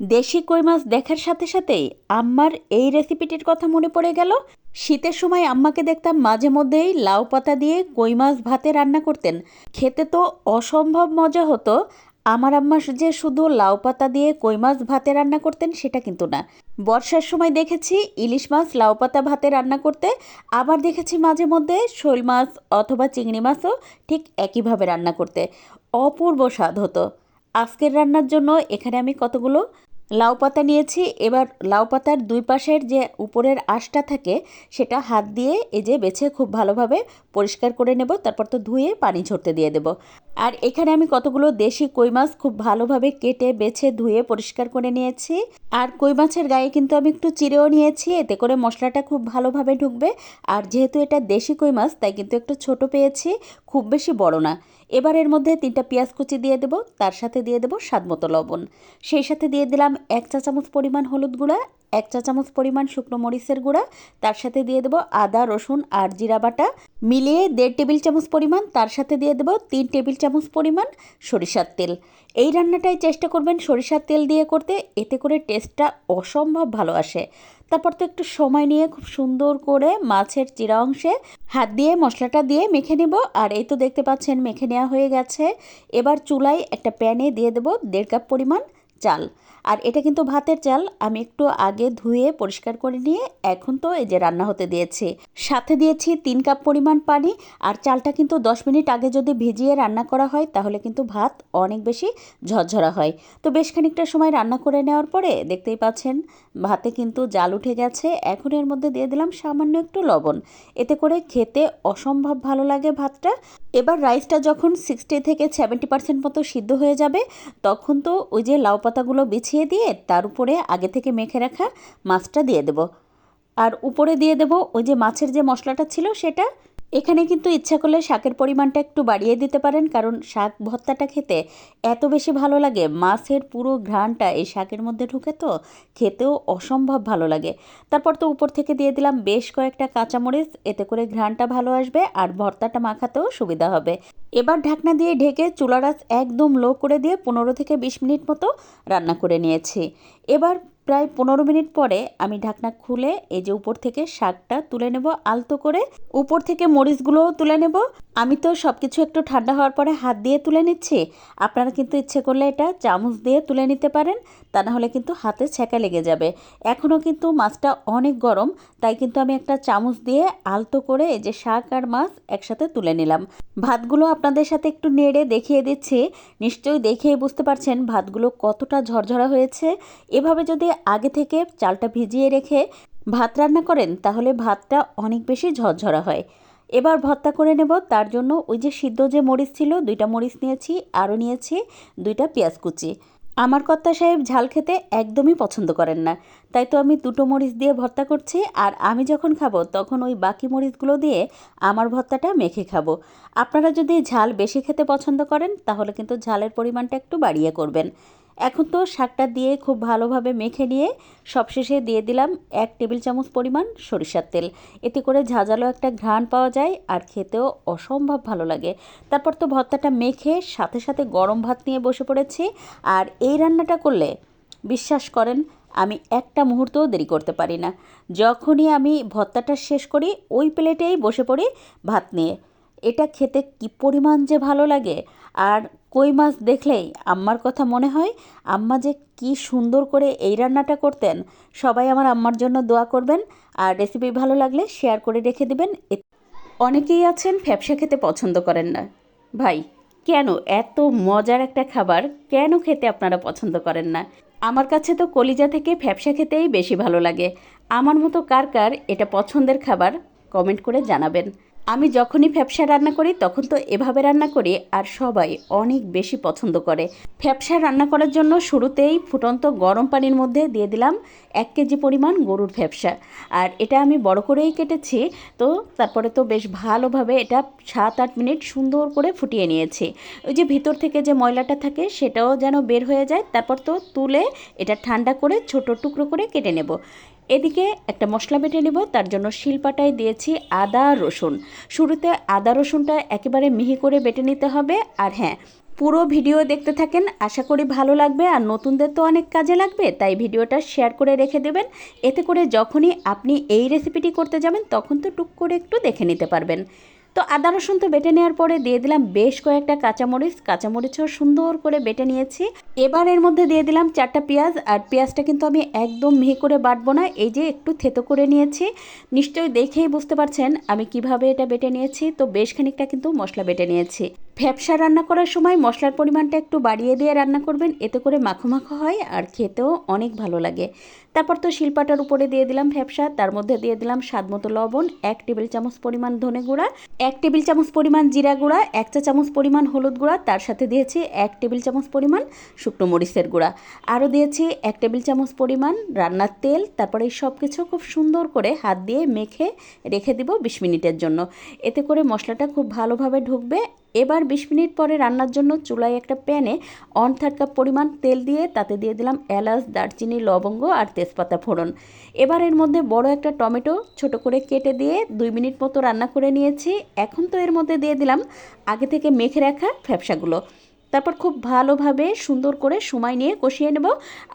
দেশি কই মাছ দেখার সাথে সাথেই আম্মার এই রেসিপিটির কথা মনে পড়ে গেল। শীতের সময় আম্মাকে দেখতাম মাঝে মধ্যেই লাউ পাতা দিয়ে কই মাছ ভাতে রান্না করতেন। খেতে তো অসম্ভব মজা হতো। আমার আম্মা যে শুধু লাউ পাতা দিয়ে কই মাছ ভাতে রান্না করতেন সেটা কিন্তু না। বর্ষার সময় দেখেছি ইলিশ মাছ লাউ পাতা ভাতে রান্না করতে। আবার দেখেছি মাঝে মধ্যে শোল মাছ অথবা চিংড়ি মাছও ঠিক একইভাবে রান্না করতে। অপূর্ব স্বাদ হতো। আজকের রান্নার জন্য এখানে আমি কতগুলো লাউ পাতা নিয়েছি। এবার লাউ পাতার দুই পাশের যে উপরের আশটা থাকে, সেটা হাত দিয়ে এই যে বেছে খুব ভালোভাবে পরিষ্কার করে নেব। তারপর তো ধুয়ে পানি ঝরতে দিয়ে দেব। আর এখানে আমি কতগুলো দেশি কই মাছ খুব ভালোভাবে কেটে, বেছে, ধুয়ে, পরিষ্কার করে নিয়েছি। আর কই মাছের গায়ে কিন্তু আমি একটু চিরেও নিয়েছি, এতে করে মশলাটা খুব ভালোভাবে ঢুকবে। আর যেহেতু এটা দেশি কই মাছ, তাই কিন্তু একটু ছোট পেয়েছি, খুব বেশি বড় না। এবার এর মধ্যে তিনটা পেঁয়াজ কুচি দিয়ে দেবো, তার সাথে দিয়ে দেবো স্বাদ মতো লবণ। সেই সাথে দিয়ে দিলাম এক চা চামচ পরিমাণ হলুদ গুঁড়া, এক চা চামচ পরিমাণ শুকনো মরিচের গুঁড়া, তার সাথে দিয়ে দেবো আদা, রসুন আর জিরা বাটা। মিলিয়ে দেড় টেবিল চামচ পরিমাণ, তার সাথে দিয়ে দেবো তিন টেবিল চামচ পরিমাণ সরিষার তেল। এই রান্নাটাই চেষ্টা করবেন সরিষার তেল দিয়ে করতে, এতে করে টেস্টটা অসম্ভব ভালো আসে। তারপর তো একটু সময় নিয়ে খুব সুন্দর করে মাছের চিরা অংশে হাত দিয়ে, মশলাটা দিয়ে মেখে নেব। আর এই তো দেখতে পাচ্ছেন মেখে নেওয়া হয়ে গেছে। এবার চুলায় একটা প্যানে দিয়ে দেবো দেড় কাপ পরিমাণ চাল। আর এটা কিন্তু ভাতের চাল, আমি একটু আগে ধুয়ে পরিষ্কার করে নিয়ে এখন তো এই যে রান্না হতে দিয়েছি। সাথে দিয়েছি তিন কাপ পরিমাণ পানি আর চালটা কিন্তু দশ মিনিট আগে যদি ভিজিয়ে রান্না করা হয় তাহলে কিন্তু ভাত অনেক বেশি ঝরঝরা হয়। তো বেশ খানিকটা সময় রান্না করে নেওয়ার পরে দেখতেই পাচ্ছেন ভাতে কিন্তু জাল উঠে গেছে। এখন এর মধ্যে দিয়ে দিলাম সামান্য একটু লবণ। এতে করে খেতে অসম্ভব ভালো লাগে ভাতটা। এবার রাইসটা যখন সিক্সটি থেকে সেভেন্টি পার্সেন্ট মতো সিদ্ধ হয়ে যাবে, তখন তো ওই যে লাউ পাতাগুলো বিছিয়ে দিয়ে তার উপরে আগে থেকে মেখে রাখা মাছটা দিয়ে দেব। আর উপরে দিয়ে দেব ওই যে মাছের যে মশলাটা ছিল সেটা এখানে কিন্তু ইচ্ছা করলে শাকের পরিমাণটা একটু বাড়িয়ে দিতে পারেন, কারণ শাক ভর্তাটা খেতে এত বেশি ভালো লাগে। মাছের পুরো ঘ্রাণটা এই শাকের মধ্যে ঢুকে তো খেতেও অসম্ভব ভালো লাগে। তারপর তো উপর থেকে দিয়ে দিলাম বেশ কয়েকটা কাঁচামরিচ, এতে করে ঘ্রাণটা ভালো আসবে আর ভর্তাটা মাখাতেও সুবিধা হবে। এবার ঢাকনা দিয়ে ঢেকে চুলারাস একদম লো করে দিয়ে পনেরো থেকে বিশ মিনিট মতো রান্না করে নিয়েছি। এবার প্রায় পনেরো মিনিট পরে আমি ঢাকনা খুলে এই যে উপর থেকে শাকটা তুলে নেব আলতো করে। উপর থেকে মরিচগুলোও তুলে নেব। আমি তো সব কিছু একটু ঠান্ডা হওয়ার পরে হাত দিয়ে তুলে নিচ্ছি। আপনারা কিন্তু ইচ্ছে করলে এটা চামচ দিয়ে তুলে নিতে পারেন, তা না হলে কিন্তু হাতে ছেঁকা লেগে যাবে। এখনও কিন্তু মাছটা অনেক গরম, তাই কিন্তু আমি একটা চামচ দিয়ে আলতো করে এই যে শাক আর মাছ একসাথে তুলে নিলাম। ভাতগুলো আপনাদের সাথে একটু নেড়ে দেখিয়ে দিচ্ছি। নিশ্চয়ই দেখেই বুঝতে পারছেন ভাতগুলো কতটা ঝরঝরা হয়েছে। এভাবে যদি আগে থেকে চালটা ভিজিয়ে রেখে ভাত রান্না করেন, তাহলে ভাতটা অনেক বেশি ঝরঝরা হয়। এবার ভর্তা করে নেব, তার জন্য ওই যে সিদ্ধ যে মরিচ ছিল, দুইটা মরিচ নিয়েছি, আরও নিয়েছি, দুইটা পেঁয়াজ কুচি। আমার কর্তা সাহেব ঝাল খেতে একদমই পছন্দ করেন না, তাই তো আমি দুটো মরিচ দিয়ে ভর্তা করছি, আর আমি যখন খাব, তখন ওই বাকি মরিচগুলো দিয়ে আমার ভর্তাটা মেখে খাব। আপনারা যদি ঝাল বেশি খেতে পছন্দ করেন, তাহলে কিন্তু ঝালের পরিমাণটা একটু বাড়িয়ে করবেন। এখন তো শাকটা দিয়ে খুব ভালোভাবে মেখে নিয়ে সবশেষে দিয়ে দিলাম এক টেবিল চামচ পরিমাণ সরিষার তেল। এতে করে ঝাঁঝালো একটা ঘ্রাণ পাওয়া যায় আর খেতেও অসম্ভব ভালো লাগে। তারপর তো ভর্তাটা মেখে সাথে সাথে গরম ভাত নিয়ে বসে পড়েছি। আর এই রান্নাটা করলে, বিশ্বাস করেন, আমি একটা মুহূর্তও দেরি করতে পারি না। যখনই আমি ভর্তাটা শেষ করি, ওই প্লেটেই বসে পড়ি ভাত নিয়ে। এটা খেতে কি পরিমাণ যে ভালো লাগে! আর কই মাছ দেখলেই আম্মার কথা মনে হয়? আম্মা যে কি সুন্দর করে এই রান্নাটা করতেন। সবাই আমার আম্মার জন্য দোয়া করবেন। আর রেসিপি ভালো লাগলে শেয়ার করে রেখে দেবেন। অনেকেই আছেন ফ্যাপসা খেতে পছন্দ করেন না। ভাই, কেন এত মজার একটা খাবার কেন খেতে আপনারা পছন্দ করেন না? আমার কাছে তো কলিজা থেকে ফ্যাপসা খেতেই বেশি ভালো লাগে। আমার মতো কার কার এটা পছন্দের খাবার কমেন্ট করে জানাবেন। আমি যখনই ফ্যাপসা রান্না করি, তখন তো এভাবে রান্না করি আর সবাই অনেক বেশি পছন্দ করে। ফ্যাপসা রান্না করার জন্য শুরুতেই ফুটন্ত গরম পানির মধ্যে দিয়ে দিলাম এক কেজি পরিমাণ গরুর ফ্যাপসা। আর এটা আমি বড় করেই কেটেছি, তো তারপরে তো বেশ ভালোভাবে এটা সাত আট মিনিট সুন্দর করে ফুটিয়ে নিয়েছি। ওই যে ভিতর থেকে যে ময়লাটা থাকে, সেটাও যেন বের হয়ে যায়, তারপর তো তুলে এটা ঠান্ডা করে ছোট টুকরো করে কেটে নেব। এদিকে একটা মশলা বেটে নেব, তার জন্য শিলপাটায় দিয়েছি আদা, রসুন। শুরুতে আদা, রসুনটা একেবারে মিহি করে বেটে নিতে হবে। আর হ্যাঁ পুরো ভিডিও দেখতে থাকেন, আশা করি ভালো লাগবে। আর নতুনদের তো অনেক কাজে লাগবে, তাই ভিডিওটা শেয়ার করে রেখে দেবেন। এতে করে যখনই আপনি এই রেসিপিটি করতে যাবেন, তখন তো টুক করে একটু দেখে নিতে পারবেন। তো আদা, রসুন তো বেটে নেওয়ার পরে দিয়ে দিলাম বেশ কয়েকটা কাঁচামরিচ। কাঁচামরিচও সুন্দর করে বেটে নিয়েছি। এবার এর মধ্যে দিয়ে দিলাম চারটা পেঁয়াজ। আর পেঁয়াজটা কিন্তু আমি একদম মিহি করে বাটবো না, এই যে একটু থেতো করে নিয়েছি। নিশ্চয়ই দেখেই বুঝতে পারছেন আমি কীভাবে এটা বেটে নিয়েছি। তো বেশ খানিকটা কিন্তু মশলা বেটে নিয়েছি। ভ্যাবসা রান্না করার সময় মশলার পরিমাণটা একটু বাড়িয়ে দিয়ে রান্না করবেন। এতে করে মাখো মাখো হয় আর খেতেও অনেক ভালো লাগে। তারপর তো শিলপাটার উপরে দিয়ে দিলাম ভ্যাবসা তার মধ্যে দিয়ে দিলাম স্বাদ মতো লবণ, এক টেবিল চামচ পরিমাণ ধনে গুঁড়া, এক টেবিল চামচ পরিমাণ জিরা গুঁড়া, এক চা চামচ পরিমাণ হলুদ গুঁড়া, তার সাথে দিয়েছি এক টেবিল চামচ পরিমাণ শুকনো মরিচের গুঁড়া। আরও দিয়েছি এক টেবিল চামচ পরিমাণ রান্নার তেল। তারপরে সব কিছু খুব সুন্দর করে হাত দিয়ে মেখে রেখে দিব বিশ মিনিটের জন্য। এতে করে মশলাটা খুব ভালোভাবে ঢুকবে। এবার বিশ মিনিট পরে রান্নার জন্য চুলায় একটা প্যানে অন থার্ড কাপ পরিমাণ তেল দিয়ে তাতে দিয়ে দিলাম এলাচ, দারচিনি, লবঙ্গ আর তেজপাতা ফোড়ন। এবার এর মধ্যে বড় একটা টমেটো ছোট করে কেটে দিয়ে দুই মিনিট মতো রান্না করে নিয়েছি। এখন তো এর মধ্যে দিয়ে দিলাম আগে থেকে মেখে রাখা ফ্যাপসাগুলো। তারপর খুব ভালোভাবে সুন্দর করে সময় নিয়ে কষিয়ে নেব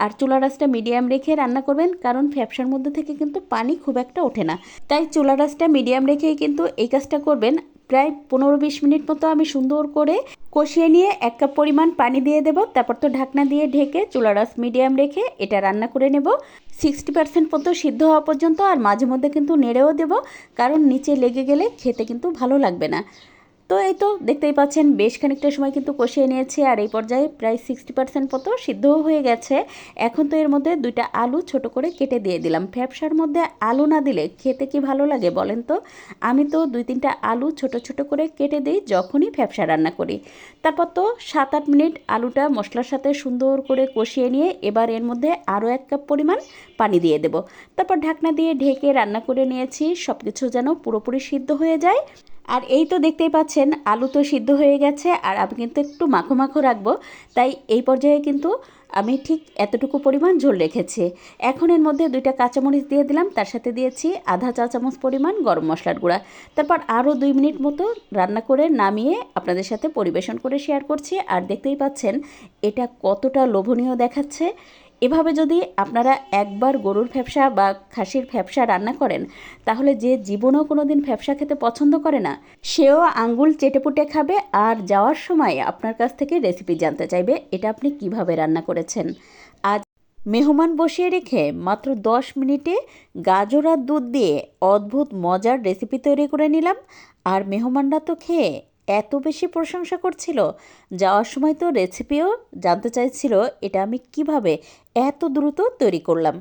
আর চুলা রাসটা মিডিয়াম রেখে রান্না করবেন কারণ ফ্যাপসার মধ্যে থেকে কিন্তু পানি খুব একটা ওঠে না। তাই চুলা রাসটা মিডিয়াম রেখেই কিন্তু এই কাজটা করবেন প্রায় পনেরো বিশ মিনিট মতো আমি সুন্দর করে কষিয়ে নিয়ে এক কাপ পরিমাণ পানি দিয়ে দেবো। তারপর তো ঢাকনা দিয়ে ঢেকে চুলা রস মিডিয়াম রেখে এটা রান্না করে নেব। সিক্সটি পার্সেন্ট মতো সিদ্ধ হওয়া পর্যন্ত আর মাঝে মধ্যে কিন্তু নেড়েও দেব, কারণ নিচে লেগে গেলে খেতে কিন্তু ভালো লাগবে না। তো এই তো দেখতেই পাচ্ছেন বেশ খানিকটা সময় কিন্তু কষিয়ে নিয়েছি আর এই পর্যায়ে প্রায় সিক্সটি পার্সেন্ট মতো সিদ্ধও হয়ে গেছে। এখন তো এর মধ্যে দুইটা আলু ছোট করে কেটে দিয়ে দিলাম। ফ্যাপসার মধ্যে আলু না দিলে খেতে কি ভালো লাগে বলেন তো? আমি তো দুই তিনটা আলু ছোট ছোট করে কেটে দিই যখনই ফ্যাপসা রান্না করি। তারপর তো সাত আট মিনিট আলুটা মশলার সাথে সুন্দর করে কষিয়ে নিয়ে এবার এর মধ্যে আরও এক কাপ পরিমাণ পানি দিয়ে দেব। তারপর ঢাকনা দিয়ে ঢেকে রান্না করে নিয়েছি। সব কিছু যেন পুরোপুরি সিদ্ধ হয়ে যায়। আর এই তো দেখতেই পাচ্ছেন, আলু তো সিদ্ধ হয়ে গেছে আর আমি কিন্তু একটু মাখো মাখো রাখব। তাই এই পর্যায়ে কিন্তু আমি ঠিক এতটুকু পরিমাণ ঝোল রেখেছি। এখন এর মধ্যে দুইটা কাঁচামরিচ দিয়ে দিলাম, তার সাথে দিয়েছি আধা চা চামচ পরিমাণ গরম মশলার গুঁড়া। তারপর আরও দুই মিনিট মতো রান্না করে নামিয়ে আপনাদের সাথে পরিবেশন করে শেয়ার করছি। আর দেখতেই পাচ্ছেন, এটা কতটা লোভনীয় দেখাচ্ছে। এভাবে যদি আপনারা একবার গরুর ফ্যাপসা বা খাসির ফ্যাপসা রান্না করেন, তাহলে যে জীবনেও কোনো দিন ফ্যাপসা খেতে পছন্দ করে না, সেও আঙ্গুল চেটেপুটে খাবে আর যাওয়ার সময় আপনার কাছ থেকে রেসিপি জানতে চাইবে, এটা আপনি কীভাবে রান্না করেছেন। আজ মেহমান বসিয়ে রেখে মাত্র দশ মিনিটে গাজর আর দুধ দিয়ে অদ্ভুত মজার রেসিপি তৈরি করে নিলাম, আর মেহমানরা তো খেয়ে এত বেশি প্রশংসা করছিল? যাওয়ার সময় তো রেসিপিও জানতে চাইছিল, এটা আমি কীভাবে এত দ্রুত তৈরি করলাম?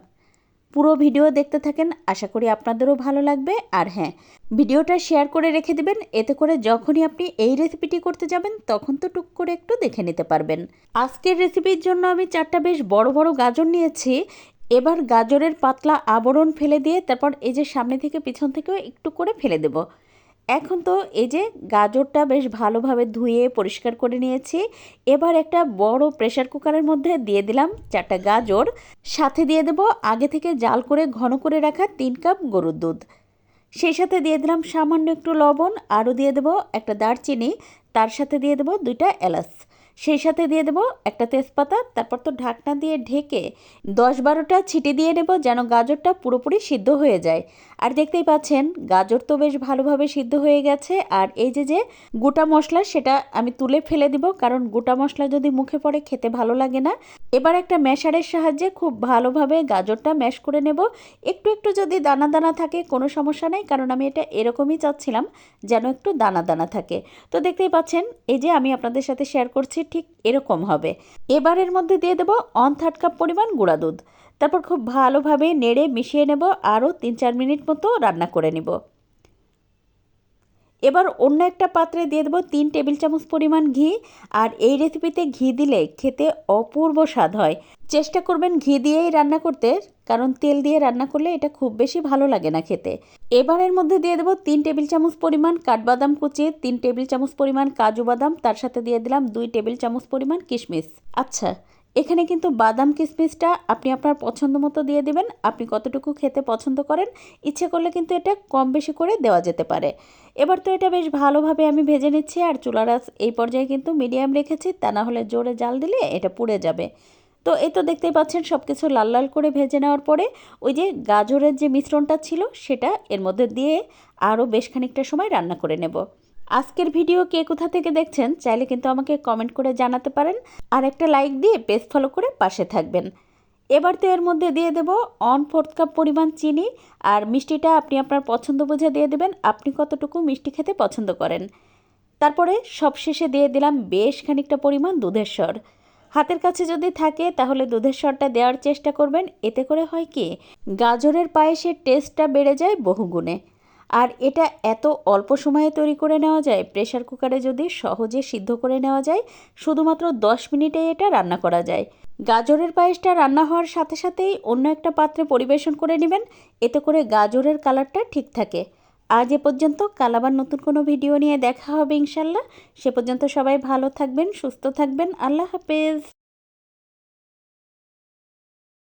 পুরো ভিডিও দেখতে থাকেন, আশা করি আপনাদেরও ভালো লাগবে। আর হ্যাঁ ভিডিওটা শেয়ার করে রেখে দিবেন, এতে করে যখনই আপনি এই রেসিপিটি করতে যাবেন, তখন তো টুক করে একটু দেখে নিতে পারবেন। আজকের রেসিপির জন্য আমি চারটা বেশ বড় বড় গাজর নিয়েছি। এবার গাজরের পাতলা আবরণ ফেলে দিয়ে তারপর এই যে সামনে থেকে পিছন থেকেও একটু করে ফেলে দেবো। এখন তো এই যে গাজরটা বেশ ভালোভাবে ধুয়ে পরিষ্কার করে নিয়েছি। এবার একটা বড় প্রেশার কুকারের মধ্যে দিয়ে দিলাম চারটা গাজর। সাথে দিয়ে দেব আগে থেকে জাল করে ঘন করে রাখা তিন কাপ গরুর দুধ। সেই সাথে দিয়ে দিলাম সামান্য একটু লবণ, আরও দিয়ে দেবো একটা দারচিনি, তার সাথে দিয়ে দেবো দুইটা এলাচ। সেই সাথে দিয়ে দেবো একটা তেজপাতা, তারপর তো ঢাকনা দিয়ে ঢেকে দশ বারোটা ছিটে দিয়ে নেব যেন গাজরটা পুরোপুরি সিদ্ধ হয়ে যায়। আর দেখতেই পাচ্ছেন, গাজর তো বেশ ভালোভাবে সিদ্ধ হয়ে গেছে। আর এই যে যে গোটা মশলা, সেটা আমি তুলে ফেলে দিব, কারণ গোটা মশলা যদি মুখে পড়ে, খেতে ভালো লাগে না। এবার একটা ম্যাশারের সাহায্যে খুব ভালোভাবে গাজরটা ম্যাশ করে নেব। একটু একটু যদি দানা দানা থাকে, কোনো সমস্যা নেই, কারণ আমি এটা এরকমই চাচ্ছিলাম যেন একটু দানা দানা থাকে। তো দেখতেই পাচ্ছেন, এই যে আমি আপনাদের সাথে শেয়ার করছি ঠিক এরকম হবে। এবারের মধ্যে দিয়ে দেবো অন থার্ড কাপ পরিমাণ গুঁড়া দুধ। তারপর খুব ভালোভাবে নেড়ে মিশিয়ে নেব, আরও তিন চার মিনিট মতো রান্না করে নেব। এবার অন্য একটা পাত্রে দিয়ে দেবো তিন টেবিল চামচ পরিমাণ ঘি, আর এই রেসিপিতে ঘি দিলে খেতে অপূর্ব স্বাদ হয়। চেষ্টা করবেন ঘি দিয়েই রান্না করতে, কারণ তেল দিয়ে রান্না করলে এটা খুব বেশি ভালো লাগে না খেতে। এবারের মধ্যে দিয়ে দেবো তিন টেবিল চামচ পরিমাণ কাঠবাদাম কুচি, তিন টেবিল চামচ পরিমাণ কাজু বাদাম, তার সাথে দিয়ে দিলাম দুই টেবিল চামচ পরিমাণ কিশমিশ। আচ্ছা এখানে কিন্তু বাদাম কিশমিশটা আপনি আপনার পছন্দ মতো দিয়ে দেবেন, আপনি কতটুকু খেতে পছন্দ করেন, ইচ্ছে করলে কিন্তু এটা কম বেশি করে দেওয়া যেতে পারে। এবার তো এটা বেশ ভালোভাবে আমি ভেজে নিচ্ছি আর চুলার আঁচ এই পর্যায়ে কিন্তু মিডিয়াম রেখেছি, তা না হলে জোরে জাল দিলে এটা পুড়ে যাবে। তো এই তো দেখতেই পাচ্ছেন সব কিছু লাল লাল করে ভেজে নেওয়ার পরে ওই যে গাজরের যে মিশ্রণটা ছিল সেটা এর মধ্যে দিয়ে আরও বেশ খানিকটা সময় রান্না করে নেব। আজকের ভিডিও কে কোথা থেকে দেখছেন, চাইলে কিন্তু আমাকে কমেন্ট করে জানাতে পারেন। আর একটা লাইক দিয়ে পেজ ফলো করে পাশে থাকবেন। এবার তো এর মধ্যে দিয়ে দেব অন ফোর্থ কাপ পরিমাণ চিনি। আর মিষ্টিটা আপনি আপনার পছন্দ বুঝে দিয়ে দেবেন। আপনি কতটুকু মিষ্টি খেতে পছন্দ করেন। তারপরে সবশেষে দিয়ে দিলাম বেশ খানিকটা পরিমাণ দুধের স্বর। হাতের কাছে যদি থাকে তাহলে দুধের স্বরটা দেওয়ার চেষ্টা করবেন। এতে করে হয় কি, গাজরের পায়েসের টেস্টটা বেড়ে যায় বহুগুণে। আর এটা এত অল্প সময়ে তৈরি করে নেওয়া যায় প্রেশার কুকারে যদি সহজে সিদ্ধ করে নেওয়া যায়, শুধুমাত্র দশ মিনিটে এটা রান্না করা যায়। গাজরের পায়েসটা রান্না হওয়ার সাথে সাথেই অন্য একটা পাত্রে পরিবেশন করে নেবেন, এতে করে গাজরের কালারটা ঠিক থাকে। আজ এ পর্যন্ত, কাল আবার নতুন কোনো ভিডিও নিয়ে দেখা হবে ইনশাল্লাহ। সে পর্যন্ত সবাই ভালো থাকবেন, সুস্থ থাকবেন, আল্লাহ হাফেজ।